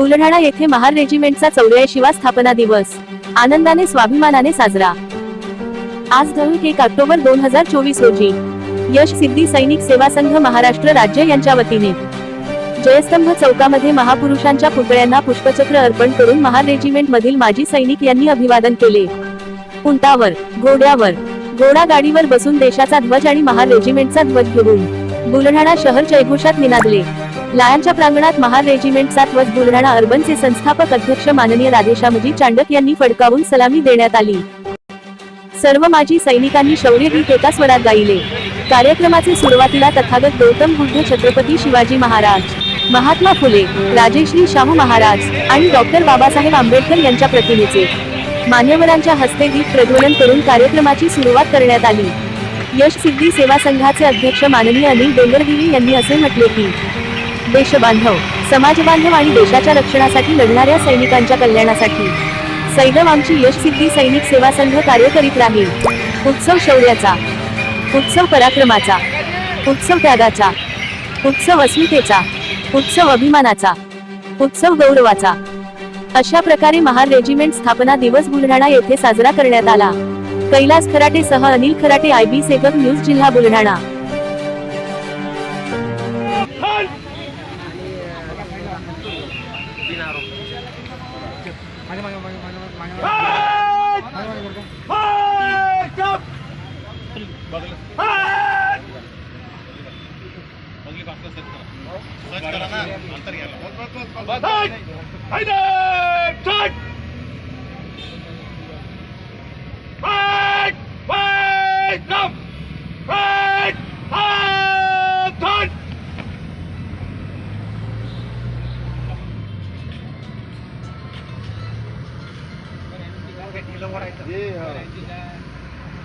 बुलढाणा येथे महार रेजिमेंटचा चौऱ्याऐंशीवा स्थापना दिवस. आनंदाने स्वाभिमानाने साजरा. आज धनुक एक ऑक्टोबर दोन हजार चोवीस रोजी. यश सिद्धी सैनिक सेवा संघ महाराष्ट्र राज्य यांच्या वतीने. जयस्तंभ चौकामध्ये महापुरुषांच्या पुतळ्यांना पुष्पचक्र अर्पण करून महार रेजिमेंट मधील माजी सैनिक यांनी अभिवादन केले. उंटावर घोड्यावर घोडा गाडीवर बसून देशाचा ध्वज आणि महार रेजिमेंटचा ध्वज घेऊन बुलढाणा शहर जयघोषात निनादले. लायांच्या प्रांगणात महार रेजिमेंटचा ध्वज बुलढाणा अर्बनचे संस्थापक अध्यक्ष माननीय राधेशामजी चांडक यांनी फडकावून सलामी देण्यात आली. सर्व माजी सैनिकांनी शौर्य गीत एका स्वरात गायले. कार्यक्रमाचे सुरुवातीला तथागत गौतम बुद्ध छत्रपती शिवाजी महाराज महात्मा फुले राजेश्री शाहू महाराज आणि डॉक्टर बाबासाहेब आंबेडकर यांच्या प्रतिमेचे. मान्यवरांच्या हस्ते गीत प्रज्वलन करून कार्यक्रमाची सुरुवात करण्यात आली. यश सिद्धी सेवा संघाचे अध्यक्ष माननीय अनिल डोंगरगिरी यांनी असे म्हटले की देशबांधव समाजबांधव आणि देशाच्या रक्षणासाठी लढणाऱ्या सैनिकांच्या कल्याणासाठी. सैदव आमची यश सिद्धी सैनिक सेवा संघ कार्य करीत राहील. उत्सव शौर्याचा उत्सव पराक्रमाचा उत्सव त्यागाचा उत्सव अस्मितेचा उत्सव अभिमानाचा उत्सव गौरवाचा. अशा प्रकारे महार रेजिमेंट स्थापना दिवस बुलढाणा येथे साजरा करण्यात आला. कैलास खराटे सह अनिल खराटे आय बी सेवक न्यूज जिल्हा बुलढाणा.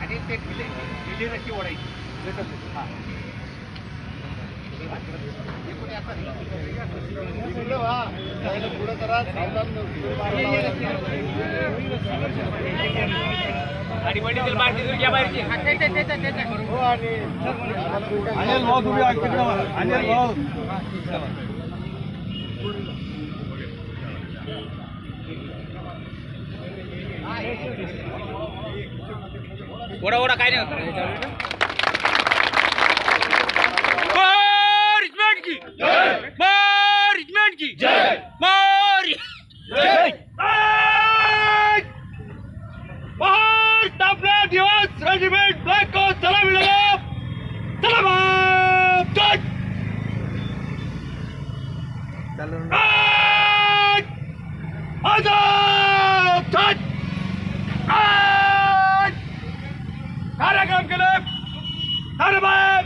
आणि ते ढिले ढिले रशी ओढायची हा. आणि वडील बाहेरची अनिल भाऊ तुम्ही अनिल भाऊ ओढा ओढा काय नाही की। की। जय। आपल्या दिवस रेजिमेंट ब्लॅक को चला मिळाला चला बाप जय। आज! आजाद! जय! आज! कार्यक्रम केले धन्यवाद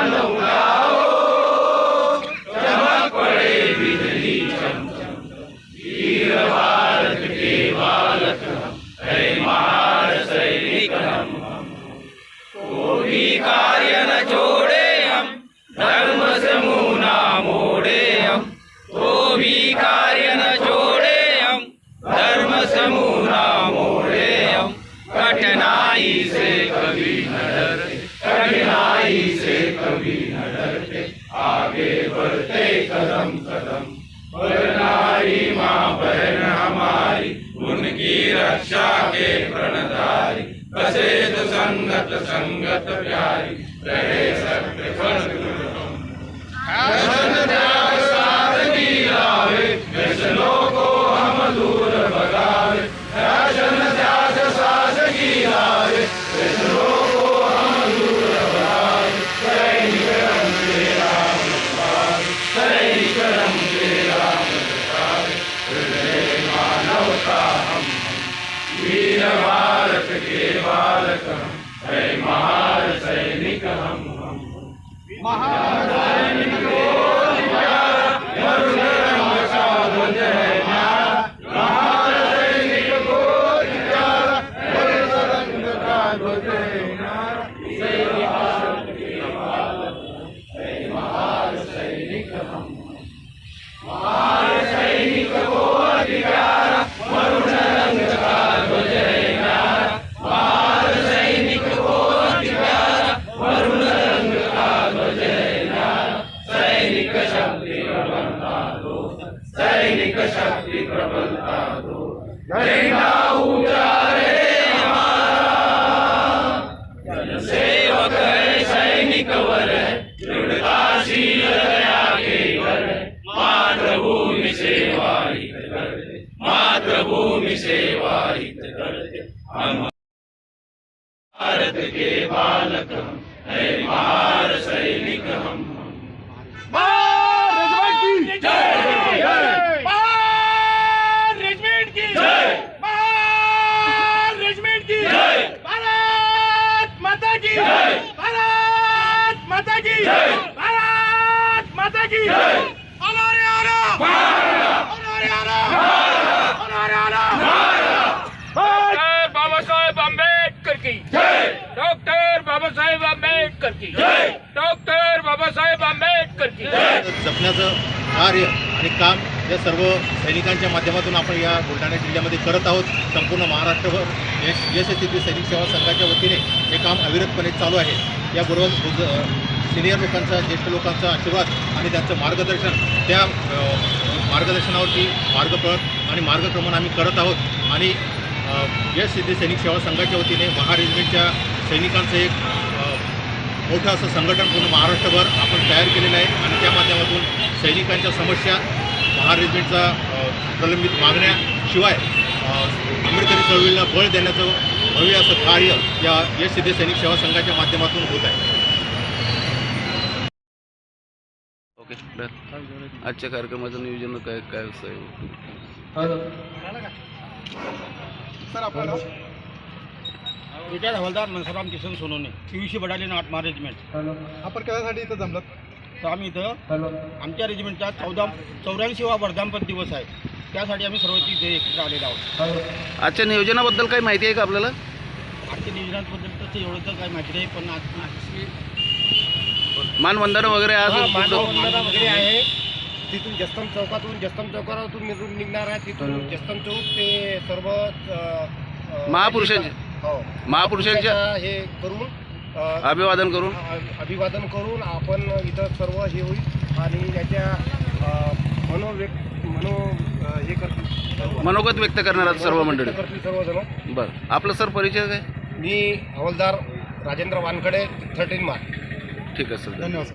Yeah. तारी बसे तो संगत संगत प्यारी रहे सत्य फल गुरु हम साधनी आवे वैष्णव महाराज डॉक्टर बाबा साहेब आंबेडकर की. जय! डॉक्टर बाबा साहेब आंबेडकर की. जय! जपण्याचं कार्य आणि काम या सर्व सैनिकांच्या माध्यमातून आपण या बुलढाणा जिल्ह्यामध्ये करत आहोत. संपूर्ण महाराष्ट्रभर एस सी सैनिक सेवा संघाच्या वतीने हे काम अविरतपणे चालू आहे. याबरोबर सिनियर लोकांचा ज्येष्ठ लोकांचा आशीर्वाद आणि त्यांचं मार्गदर्शन त्या मार्गदर्शनावरती मार्गप्रत आणि मार्गक्रमण आम्ही करत आहोत. आणि एस सिद्धी सैनिक सेवा संघाच्या वतीने महा रेजिमेंटच्या सैनिकांचं एक मोठं असं संघटन पूर्ण महाराष्ट्रभर आपण तयार केलेलं आहे आणि त्या माध्यमातून सैनिकांच्या समस्या महार रेजिमेंटचा प्रलंबित मागण्याशिवाय आंबेडकरी चळवळीला बळ देण्याचं भव्य असं कार्य या यश सिद्धे सैनिक सेवा संघाच्या माध्यमातून होत आहे. ओके आजच्या कार्यक्रमाचं नियोजन काय काय असं आहे? सर आपल्याला रिटायर्ड हवालदार मनसराम किसन सोनोने पीयूसी बटालियन आठ महार रेजिमेंट आपण कशासाठी इथं जमलं तर आम्ही इथं आमच्या रेजिमेंटचा चौदा चौऱ्याऐंशीवा वर्धापन दिवस आहे. त्यासाठी आम्ही सर्व तिथे एकत्र आलेलो आहोत. आजच्या नियोजनाबद्दल काही माहिती आहे का आपल्याला? आजच्या नियोजनाबद्दल तसं एवढं तर काही माहिती नाही पण आज मानवंदन वगैरे मानववंदना वगैरे आहे. तिथून जस्तम चौकातून जस्तम चौकातून निघणार आहे. तिथून जस्तम चौक ते सर्व महापुरुषांचे. हो. महापुरुषांच्या हे करून अभिवादन करून? अभिवादन करून आपण इथं सर्व हे होईल आणि याच्या मनोव्यक्त मनो हे करतील. मनोगत व्यक्त करणार सर्व मंडळी. करतील सर्वजण. बरं. आपलं सर परिचय काय? मी हवालदार राजेंद्र वानखडे थर्टीन मार्च. ठीक आहे सर. धन्यवाद